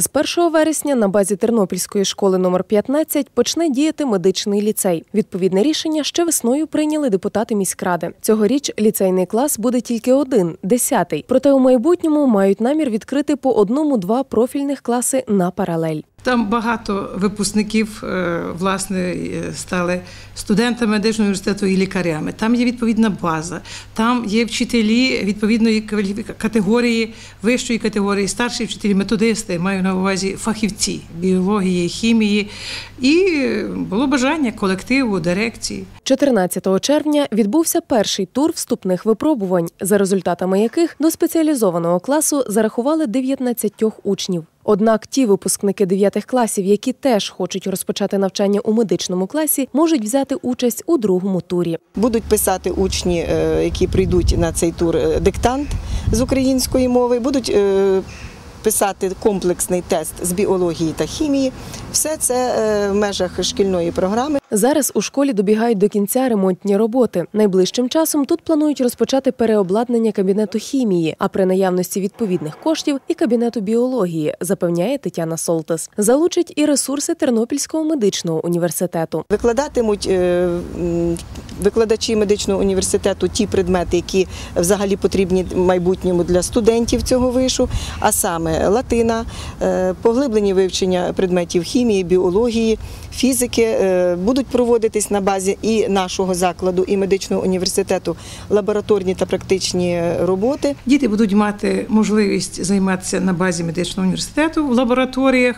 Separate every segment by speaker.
Speaker 1: З 1 вересня на базі Тернопільської школи номер 15 почне діяти медичний ліцей. Відповідне рішення ще весною прийняли депутати міськради. Цьогоріч ліцейний клас буде тільки один десятий. Проте у майбутньому мають намір відкрити по одному-два профільних класи на паралель.
Speaker 2: Там багато випускників е, власне е, стали студентами медичного університету і лікарями. Там є відповідна база, там є вчителі відповідної категорії, вищої категорії, старші вчителі, методисти, маю на увазі фахівці біології, хімії. І було бажання колективу, дирекції.
Speaker 1: 14 червня відбувся перший тур вступних випробувань, за результатами яких до спеціалізованого класу зарахували 19 учнів. Однак ті випускники 9 класів, які теж хочуть розпочати навчання у медичному класі, можуть взяти участь у другому турі.
Speaker 3: Будуть писати учні, е, які прийдуть на цей тур е, диктант з української мови, будуть е, писати комплексний тест з біології та хімії. Все це е, в межах шкільної програми.
Speaker 1: Зараз у школі добігають до кінця ремонтні роботи. Найближчим часом тут планують розпочати переобладнання кабінету хімії, а при наявності відповідних коштів і кабінету біології, запевняє Тетяна Солтес. Залучать і ресурси Тернопільського медичного університету.
Speaker 3: Викладатимуть е, викладачі медичного університету ті предмети, які взагалі потрібні майбутньому для студентів цього вишу, а саме латина, е, поглиблені вивчення предметів хімії, біології, фізики е, будуть проводитись на базі і нашого закладу, і медичного університету лабораторні та практичні роботи.
Speaker 2: Діти будуть мати можливість займатися на базі медичного університету в лабораторіях.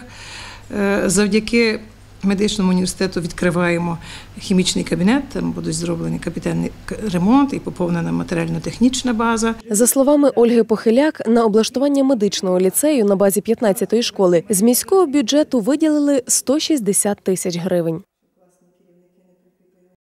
Speaker 2: Е, Завдяки медичному університету відкриваємо хімічний кабінет. Там будуть зроблені капітальний ремонт і поповнена матеріально-технічна база.
Speaker 1: За словами Ольги Похиляк, на облаштування медичного ліцею на базі 15-ї школи з міського бюджету виділили 160 тисяч гривень.